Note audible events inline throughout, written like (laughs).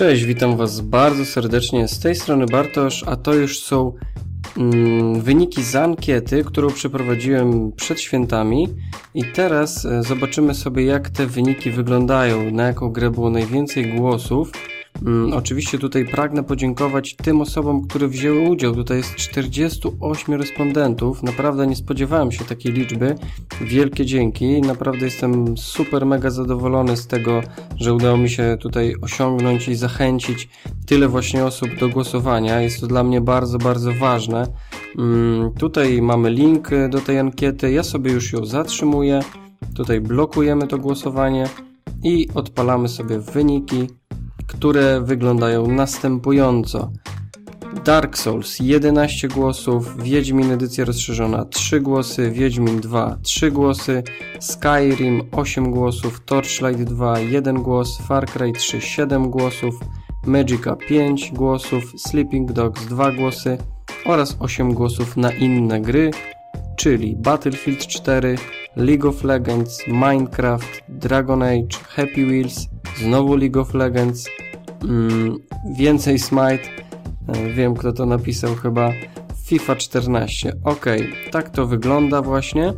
Cześć, witam Was bardzo serdecznie. Z tej strony Bartosz, a to już są mm, wyniki z ankiety, którą przeprowadziłem przed świętami. I teraz e, zobaczymy sobie, jak te wyniki wyglądają, na jaką grę było najwięcej głosów. Mm, oczywiście tutaj pragnę podziękować tym osobom, które wzięły udział. Tutaj jest 48 respondentów. Naprawdę nie spodziewałem się takiej liczby. Wielkie dzięki. Naprawdę jestem super mega zadowolony z tego, że udało mi się tutaj osiągnąć i zachęcić tyle właśnie osób do głosowania. Jest to dla mnie bardzo, bardzo ważne. Mm, tutaj mamy link do tej ankiety. Ja sobie już ją zatrzymuję. Tutaj blokujemy to głosowanie i odpalamy sobie wyniki które wyglądają następująco. Dark Souls 11 głosów, Wiedźmin edycja rozszerzona 3 głosy, Wiedźmin 2 3 głosy, Skyrim 8 głosów, Torchlight 2 1 głos, Far Cry 3 7 głosów, Magica 5 głosów, Sleeping Dogs 2 głosy oraz 8 głosów na inne gry, czyli Battlefield 4, League of Legends, Minecraft, Dragon Age, Happy Wheels, znowu League of Legends, mm, więcej Smite, e, wiem kto to napisał chyba, FIFA 14. Ok, tak to wygląda właśnie.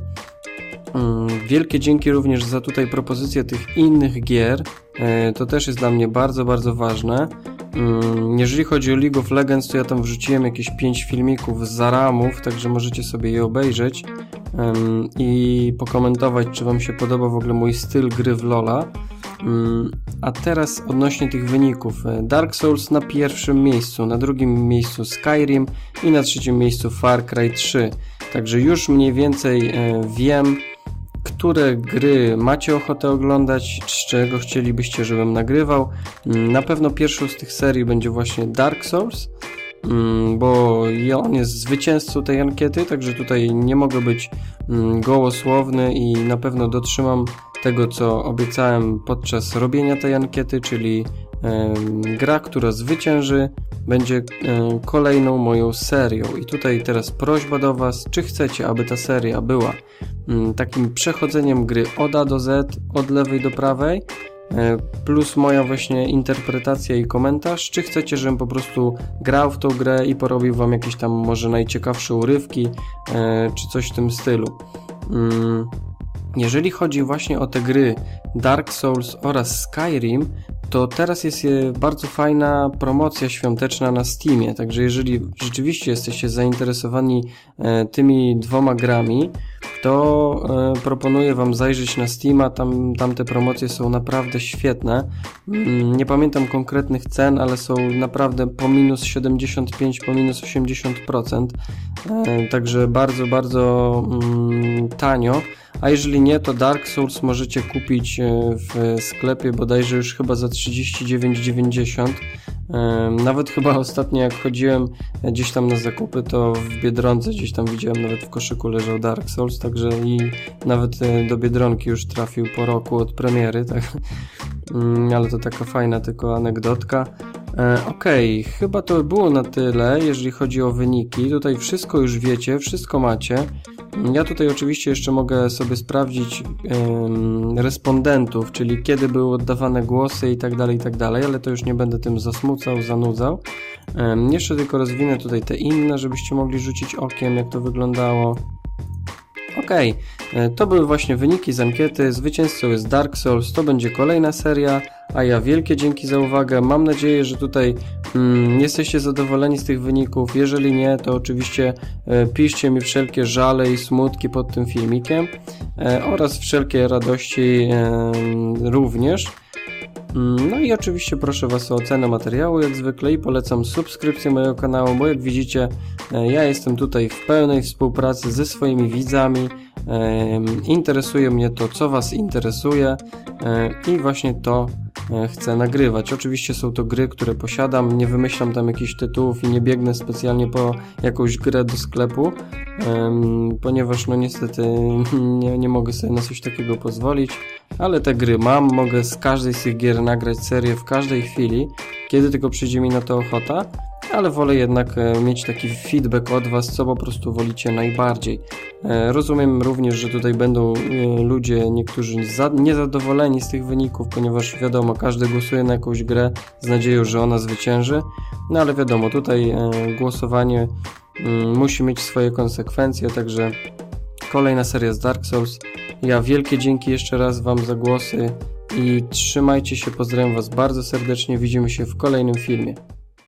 Mm, wielkie dzięki również za tutaj propozycję tych innych gier. E, to też jest dla mnie bardzo, bardzo ważne. Mm, jeżeli chodzi o League of Legends, to ja tam wrzuciłem jakieś 5 filmików z zaramów, także możecie sobie je obejrzeć i pokomentować, czy Wam się podoba w ogóle mój styl gry w Lola. Mm, a teraz odnośnie tych wyników. Dark Souls na pierwszym miejscu, na drugim miejscu Skyrim i na trzecim miejscu Far Cry 3. Także już mniej więcej e, wiem, które gry macie ochotę oglądać, z czego chcielibyście, żebym nagrywał. Mm, na pewno pierwszą z tych serii będzie właśnie Dark Souls, mm, bo on jest zwycięzcą tej ankiety, także tutaj nie mogę być gołosłowny i na pewno dotrzymam tego, co obiecałem podczas robienia tej ankiety, czyli gra, która zwycięży, będzie kolejną moją serią. I tutaj teraz prośba do Was, czy chcecie, aby ta seria była mm, takim przechodzeniem gry od A do Z, od lewej do prawej, e, plus moja właśnie interpretacja i komentarz, czy chcecie, żebym po prostu grał w tą grę i porobił Wam jakieś tam może najciekawsze urywki, e, czy coś w tym stylu. Jeżeli chodzi właśnie o te gry Dark Souls oraz Skyrim, to teraz jest bardzo fajna promocja świąteczna na Steamie, także jeżeli rzeczywiście jesteście zainteresowani e, tymi dwoma grami, to e, proponuję Wam zajrzeć na Steama, tam, tam te promocje są naprawdę świetne. Mm, nie pamiętam konkretnych cen, ale są naprawdę po minus 75, po minus 80%, e, także bardzo, bardzo mm, tanio. A jeżeli nie, to Dark Souls możecie kupić e, w sklepie bodajże już chyba za 39,90. Nawet chyba (laughs) ostatnio jak chodziłem gdzieś tam na zakupy, to w Biedronce gdzieś tam widziałem, nawet w koszyku leżał Dark Souls, także i nawet e, do Biedronki już trafił po roku od premiery, (laughs) tak. Mm, ale to taka fajna tylko anegdotka. E, okej, okay, chyba to było na tyle, jeżeli chodzi o wyniki. Tutaj wszystko już wiecie, wszystko macie. Ja tutaj oczywiście jeszcze mogę sobie sprawdzić respondentów, czyli kiedy były oddawane głosy i tak dalej, i tak dalej, ale to już nie będę tym zasmucał, zanudzał. jeszcze tylko rozwinę tutaj te inne, żebyście mogli rzucić okiem, jak to wyglądało. Ok, e, to były właśnie wyniki z ankiety. Zwycięzcą jest Dark Souls, to będzie kolejna seria, a ja wielkie dzięki za uwagę. Mam nadzieję, że tutaj mm, jesteście zadowoleni z tych wyników. Jeżeli nie, to oczywiście e, piszcie mi wszelkie żale i smutki pod tym filmikiem e, oraz wszelkie radości e, również. No i oczywiście proszę Was o ocenę materiału jak zwykle i polecam subskrypcję mojego kanału, bo jak widzicie e, ja jestem tutaj w pełnej współpracy ze swoimi widzami. Interesuje mnie to, co Was interesuje i właśnie to E, chcę nagrywać. Oczywiście są to gry, które posiadam, nie wymyślam tam jakichś tytułów i nie biegnę specjalnie po jakąś grę do sklepu, ponieważ no niestety (laughs) nie, nie mogę sobie na coś takiego pozwolić, ale te gry mam, mogę z każdej z tych gier nagrać serię w każdej chwili, kiedy tylko przyjdzie mi na to ochota, ale wolę jednak e, mieć taki feedback od Was, co po prostu wolicie najbardziej. E, rozumiem również, że tutaj będą e, ludzie, niektórzy za, niezadowoleni z tych wyników, ponieważ wiadomo, każdy głosuje na jakąś grę z nadzieją, że ona zwycięży, no ale wiadomo, tutaj głosowanie mm, musi mieć swoje konsekwencje, także kolejna seria z Dark Souls. Ja wielkie dzięki jeszcze raz Wam za głosy i trzymajcie się, pozdrawiam Was bardzo serdecznie, widzimy się w kolejnym filmie.